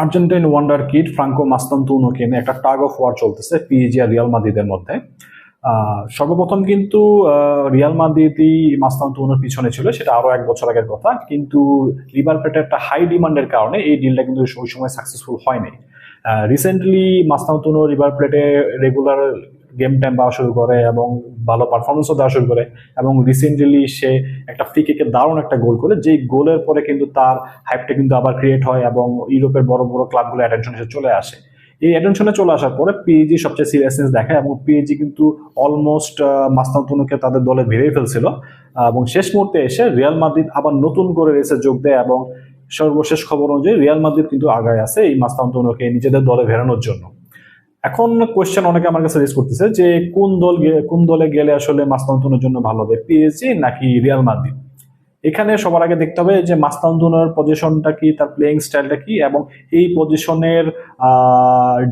Argentine wonder kid Franco মাস্তান্তুনোকে নিয়ে একটা টাগ অফ ওয়ার চলতেছে পিএজি আর রিয়াল মাদ্রিদের মধ্যে। সর্বপ্রথম কিন্তু রিয়াল মাদ্রিদই মাস্তান্তুনোর পিছনে ছিল, সেটা আরও এক বছর আগের কথা। কিন্তু লিভার প্লেটের একটা হাই ডিমান্ডের কারণে এই ডিলটা কিন্তু ওই সময় সাকসেসফুল হয়নি। রিসেন্টলি মাস্তান্তুনো রিভার প্লেটে রেগুলার গেম টাইম পাওয়া শুরু করে এবং ভালো পারফরমেন্সও দেওয়া শুরু করে এবং রিসেন্টলি সে একটা ফ্রি কিকে দারুণ একটা গোল করে। যেই গোলের পরে কিন্তু তার হাইপটা কিন্তু আবার ক্রিয়েট হয় এবং ইউরোপের বড় বড় ক্লাবগুলো অ্যাটেনশন এসে চলে আসে। এই অ্যাটেনশনে চলে আসার পরে পিএজি সবচেয়ে সিরিয়াসনেস দেখায় এবং পিএজি কিন্তু অলমোস্ট মাস্তান্তুনুকে তাদের দলে ভেড়ে ফেলছিল। এবং শেষ মুহূর্তে এসে রিয়াল মাদ্রিদ আবার নতুন করে রেসে যোগ দেয় এবং সর্বশেষ খবর অনুযায়ী রিয়াল মাদ্রিদ কিন্তু আগায় আছে এই মাস্তান্তুনুকে নিজেদের দলে ভেড়ানোর জন্য। এখন কোয়েশ্চেন অনেকে আমার কাছে রেজ করতেছে যে কোন দল কোন দলে গেলে আসলে মাস্তান্তুনের জন্য ভালো হবে পিএসজি নাকি রিয়াল মাদ্রিদ এখানে সবার আগে দেখতে হবে যে মাস্তান্তুনের পজিশনটা কি, তার প্লেইং স্টাইলটা কি, এবং এই পজিশনের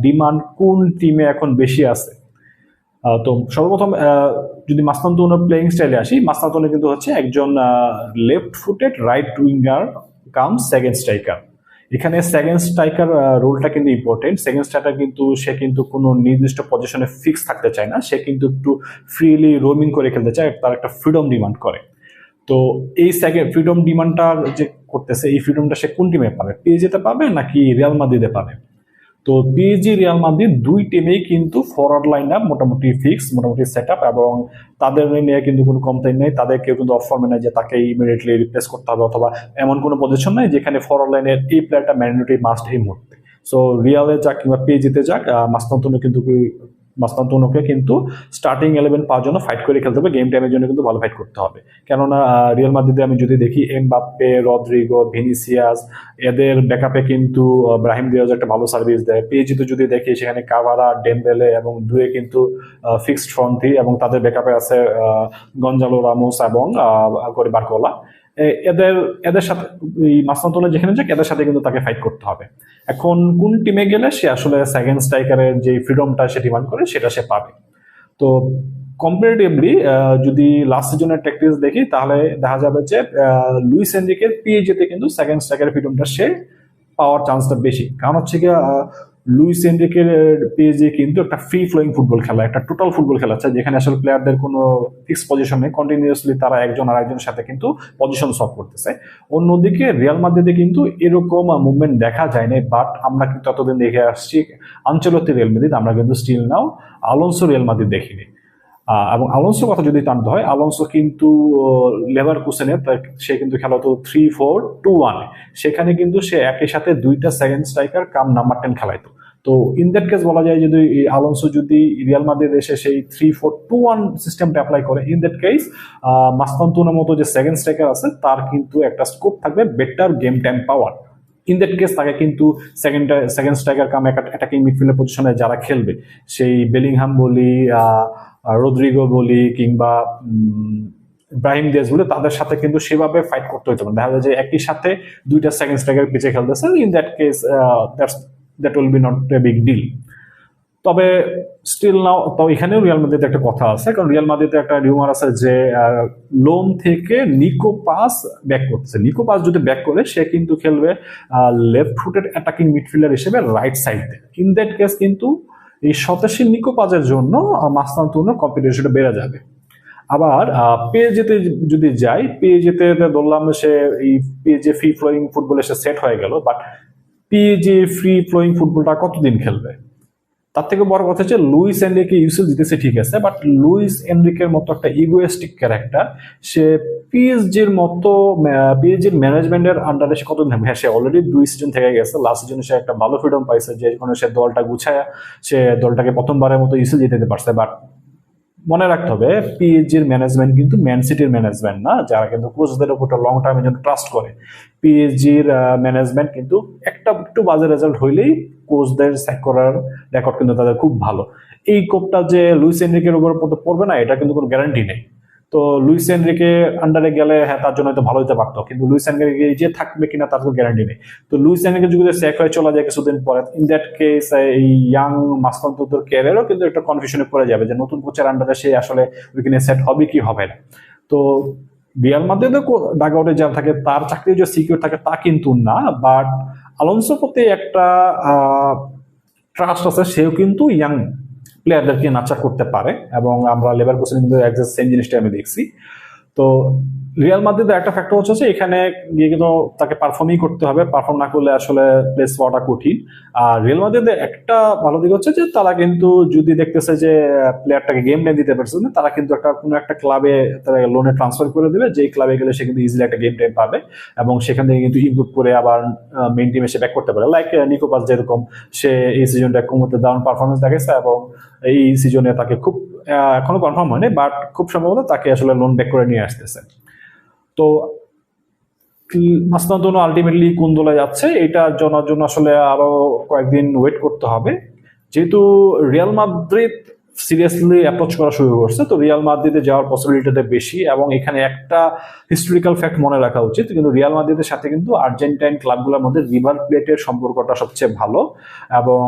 ডিমান্ড কোন টিমে এখন বেশি আছে? তো সর্বপ্রথম যদি মাস্তান্তুনের প্লেইং স্টাইলে আসি মাস্তান্তুনে কিন্তু হচ্ছে একজন left footed right winger cum second striker এখানে সেকেন্ড স্ট্রাইকার রোলটা কিন্তু ইম্পর্টেন্ট সেকেন্ড স্ট্রাইকার কিন্তু, সে কিন্তু কোনো নির্দিষ্ট পজিশনে ফিক্স থাকতে চায় না। সে কিন্তু একটু ফ্রিলি রোমিং করে খেলতে চায়, তার একটা ফ্রিডম ডিমান্ড করে। তো এই সেকেন্ড ফ্রিডম ডিমান্ডটা যে করতেছে, এই ফ্রিডমটা সে কোন টিমে পাবে? যেতে পাবে নাকি রিয়াল মাদ্রিদে পাবে? তো পিএজি রিয়াল মাদ্রিদ দুই টিমেই কিন্তু ফরওয়ার্ড লাইন আপ মোটামুটি ফিক্স মোটামুটি সেট আপ এবং তাদের নিয়ে কিন্তু কোনো কমপ্লেন নেই। তাদের কেউ কিন্তু অফ ফর্মে নেই যে তাকে ইমিডিয়েটলি রিপ্লেস করতে হবে অথবা এমন কোনো পজিশন নেই যেখানে ফরওয়ার্ড লাইনের এই প্লেয়ারটা ম্যান্ডেটরি মাস্ট এই মুহূর্তে। সো রিয়ালে যাক কিংবা পিএজিতে যাক মাস্তান্তনে কিন্তু মাস্তান্তনুকে কিন্তু স্টার্টিং ইলেভেন পাওয়ার জন্য ফাইট করে খেলতে হবে গেম টাইমের জন্য কিন্তু ভালো ফাইট করতে হবে। কেননা রিয়াল মাদ্রিদে আমি যদি দেখি এম বাপ্পে রদ্রিগো ভিনিসিয়াস এদের ব্যাকআপে কিন্তু ব্রাহিম দিয়াজ একটা ভালো সার্ভিস দেয়। পিএজিতে যদি দেখি, সেখানে কাভারা ডেমবেলে এবং দুয়ে কিন্তু ফিক্সড ফ্রন্টি এবং তাদের ব্যাকআপে আছে গঞ্জালো রামোস এবং বার্কোলা। এদের এদের সাথে, এই মাসনাতলে যেখানে যাক, এদের সাথে কিন্তু তাকে ফাইট করতে হবে। এখন কোন টিমে গেলে সে আসলে সেকেন্ড স্ট্রাইকারের যে ফ্রিডমটা সে ডিমান্ড করে, সেটা সে পাবে। তো কম্পারেটিভলি যদি লাস্ট সিজনের ট্যাকটিক্স দেখি, তাহলে দেখা যাবে যে লুইস এনরিকের পিএজিতে কিন্তু সেকেন্ড স্ট্রাইকারের ফ্রিডমটা সে পাওয়ার চান্সটা বেশি। কারণ হচ্ছে কি লুইস এনরিকের পেজে কিন্তু একটা ফ্রি ফ্লোয়িং ফুটবল খেলা, একটা টোটাল ফুটবল খেলা আছে, যেখানে আসলে প্লেয়ারদের কোনো ফিক্স পজিশন নেই কন্টিনিউয়াসলি তারা একজন আর একজনের সাথে কিন্তু পজিশন সলভ করতেছে। অন্যদিকে রিয়াল মাদ্রিদে কিন্তু এরকম মুভমেন্ট দেখা যায় না বাট আমরা কিন্তু ততদিন দেখে আসছি আঞ্চলতি রিয়াল মাদ্রিদ আমরা কিন্তু still now Alonso Real Madrid দেখিনি। এবং আলোনসোর কথা যদি টানতে হয়, আলোনসো কিন্তু লেবার কুসেনে সে কিন্তু খেলা হতো থ্রি ফোর টু ওয়ান সেখানে কিন্তু সে একই সাথে দুইটা second striker cum number ten খেলাইতো। তো ইন দ্যাট কেস বলা যায় যদি আলোনসো যদি রিয়াল মাদ্রিদ এসে সেই থ্রি ফোর টু ওয়ান সিস্টেমটা অ্যাপ্লাই করে ইন দ্যাট কেস মাস্তান্তুনের মতো যে সেকেন্ড স্ট্রাইকার আছে, তার কিন্তু একটা স্কোপ থাকবে বেটার গেম টাইম পাওয়ার ইন দ্যাট কেস তাকে কিন্তু second second striker cum attacking মিডফিল্ডের পজিশনে যারা খেলবে, সেই বেলিংহাম বলি রদ্রিগো বলি কিংবা ইব্রাহিম দিয়াজ বলে, তাদের সাথে কিন্তু সেভাবে ফাইট করতে হইতে পারে দেখা যায় যে একই সাথে দুইটা সেকেন্ড স্ট্রাইকার পিছিয়ে খেলতেছে। In that case that will be not a big deal তবে স্টিল নাও তো এখানেও রিয়াল মাদ্রিদে একটা কথা আছে। কারণ রিয়াল মাদ্রিদে একটা রিউমার আছে যে লোম থেকে নিকো পাস ব্যাক করতেছে। নিকো পাস যদি ব্যাক করে, সে কিন্তু খেলবে লেফট ফুটেড অ্যাটাকিং মিডফিল্ডার হিসেবে রাইট সাইডে ইন দ্যাট কেস কিন্তু এই সতাশি নিকোপাজের জন্য মাস্তান তুর্নের কম্পিটিশনটা বেড়ে যাবে। আবার পেজেতে যদি যাই পেয়ে যেতে ধরলাম সে এই পেজে ফ্রি ফ্লোয়িং ফুটবলে সে সেট হয়ে গেল বাট পেজে ফ্রি ফ্লোয়িং ফুটবলটা কতদিন খেলবে? তার থেকে বড় কথা হচ্ছে লুইস এনরিকে ইউসেল জিতেছে ঠিক আছে বাট লুইস এনরিকের মতো একটা ইগোয়েস্টিক ক্যারেক্টার সে পিএসজির মতো পিএসজির ম্যানেজমেন্টের আন্ডারে সে কতদিন হ্যাঁ সে অলরেডি দুই সিজন থেকে গেছে লাস্ট সিজনে সে একটা ভালো ফ্রিডম পাইছে, যে কোনো সে দলটা গুছায় সে দলটাকে প্রথমবারের মতো ইউসেল জিতে পারছে বাট মনে রাখতে হবে পিএইচজির ম্যানেজমেন্ট কিন্তু ম্যান সিটির ম্যানেজমেন্ট না, যারা কিন্তু কোচদের উপর লং টার্মের জন্য ট্রাস্ট করে। পিএইচজির ম্যানেজমেন্ট কিন্তু একটা একটু বাজে রেজাল্ট হইলেই কোচদের স্যাক করার রেকর্ড কিন্তু তাদের খুব ভালো। এই কোপটা যে লুইস এনরিকের উপর পড়বে না, এটা কিন্তু কোনো গ্যারান্টি নেই। তো লুইস এনরিকে আন্ডারে গেলে হ্যাঁ তার জন্য হয়তো ভালো হতে পারতো। কিন্তু লুইস এনরিকে যে থাকবে কিনা, তার কোনো গ্যারান্টি নেই। তো লুইস এনরিকে যদি স্যাক হয়ে চলা যায় কিছুদিন পরে ইন দ্যাট কেস এই ইয়াং মাস্তান্তর ক্যারিয়ারও কিন্তু একটা কনফিউশনে পড়ে যাবে যে নতুন কোচের আন্ডারে সে আসলে ওইখানে সেট হবে কি হবে না। তো রিয়াল মাদ্রিদে ডাগ আউটে যা থাকে, তার চাকরি যে সিকিউর থাকে, তা কিন্তু না বাট আলোনসোর প্রতি একটা ট্রাস্ট আছে, সেও কিন্তু ইয়াং প্লেয়ারদেরকে নাচার করতে পারে এবং আমরা লেবার কোচিং কিন্তু একজাক্ট সেম জিনিসটা আমি দেখছি। তো রিয়াল মাদ্রিদের একটা ফ্যাক্টর হচ্ছে এখানে গিয়ে কিন্তু তাকে পারফর্মই করতে হবে। পারফর্ম না করলে আসলে প্লেস পাওয়াটা কঠিন। আর রিয়াল মাদ্রিদের একটা ভালো দিক হচ্ছে যে তারা কিন্তু যদি দেখতেছে যে প্লেয়ারটাকে গেম টাইম দিতে পারছে না, তারা কিন্তু একটা কোনো একটা ক্লাবে তারা লোনে ট্রান্সফার করে দেবে। যেই ক্লাবে গেলে সে কিন্তু ইজিলি একটা গেম টাইম পাবে এবং সেখান থেকে কিন্তু ইম্প্রুভ করে আবার মেন টিমে সে ব্যাক করতে পারে। লাইক নিকোপাস যেরকম, সে এই সিজনটা কুমোতে দারুণ পারফরমেন্স দেখাইছে এবং এই সিজনে তাকে খুব এখনও কনফার্ম হয়নি বাট খুব সম্ভবত তাকে আসলে লোন ব্যাক করে নিয়ে আসতেছে। তো মাসনাদুন আলটিমেটলি কোন দলে যাচ্ছে, এটা জানার জন্য আসলে আরও কয়েকদিন ওয়েট করতে হবে। যেহেতু রিয়াল মাদ্রিদ সিরিয়াসলি অ্যাপ্রোচ করা শুরু করছে। তো রিয়াল মাদ্রিদে যাওয়ার পসিবিলিটিটা বেশি এবং এখানে একটা হিস্টোরিক্যাল ফ্যাক্ট মনে রাখা উচিত, কিন্তু রিয়াল মাদ্রিদের সাথে কিন্তু আর্জেন্টাইন ক্লাবগুলোর মধ্যে রিভার প্লেটের সম্পর্কটা সবচেয়ে ভালো এবং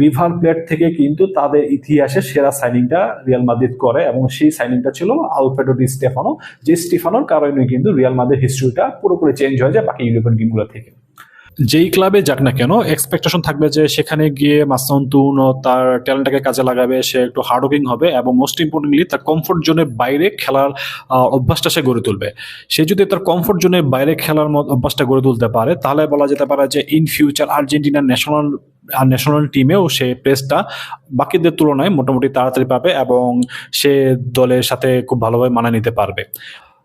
রিভার প্লেট থেকে কিন্তু তাদের ইতিহাসে সেরা সাইনিংটা রিয়াল মাদ্রিদ করে এবং সেই সাইনিংটা ছিল আলফ্রেডো ডি স্টেফানো যে স্টিফানোর কারণে কিন্তু রিয়াল মাদ্রিদ হিস্ট্রিটা পুরোপুরি চেঞ্জ হয়ে যায় বাকি ইউরোপিয়ান টিমগুলো থেকে। যেই ক্লাবে যাক না কেন এক্সপেকটেশন থাকবে যে সেখানে গিয়ে মাসাউন্তুন তার ট্যালেন্টটাকে কাজে লাগাবে, সে একটু হার্ডওয়ার্কিং হবে এবং মোস্ট ইম্পর্টেন্টলি তার কমফোর্ট জোনের বাইরে খেলার অভ্যাসটা সে গড়ে তুলবে। সে যদি তার কমফোর্ট জোনের বাইরে খেলার অভ্যাসটা গড়ে তুলতে পারে, তাহলে বলা যেতে পারে যে ইন ফিউচার আর্জেন্টিনার ন্যাশনাল আর ন্যাশনাল টিমেও সে প্লেসটা বাকিদের তুলনায় মোটামুটি তাড়াতাড়ি পাবে এবং সে দলের সাথে খুব ভালোভাবে মানা নিতে পারবে।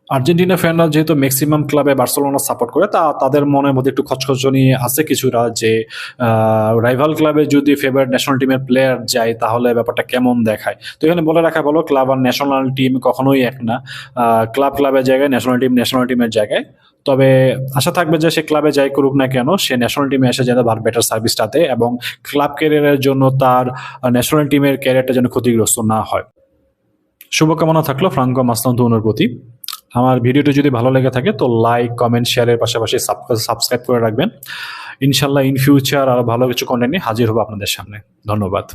আর্জেন্টিনা ফ্যানরা যেহেতু ম্যাক্সিমাম ক্লাবে বার্সেলোনা সাপোর্ট করে, তা তাদের মনের মধ্যে একটু খচখচনি আছে কিছুটা যে রাইভাল ক্লাবে যদি ফেভারিট ন্যাশনাল টিমের প্লেয়ার যায়, তাহলে ব্যাপারটা কেমন দেখায়? তো এখানে বলে রাখা বলো ক্লাব আর ন্যাশনাল টিম কখনোই এক না। ক্লাব ক্লাবের জায়গায় ন্যাশনাল টিম ন্যাশনাল টিমের জায়গায়। তবে আশা থাকবে যে সে ক্লাবে যাই করুক না কেন, সে ন্যাশনাল টিমে এসে যেন ভার বেটার সার্ভিসটা দেয় এবং ক্লাব ক্যারিয়ারের জন্য তার ন্যাশনাল টিমের ক্যারিয়ারটা যেন ক্ষতিগ্রস্ত না হয়। শুভকামনা থাকল ফ্রাঙ্কো মাস্তান্তনের প্রতি। আমার ভিডিওটি যদি ভালো লেগে থাকে, তো লাইক কমেন্ট শেয়ারের পাশাপাশি সাবস্ক্রাইব করে রাখবেন। ইনশাল্লাহ ইন ফিউচার আরও ভালো কিছু কন্টেন্ট নিয়ে হাজির হব আপনাদের সামনে। ধন্যবাদ।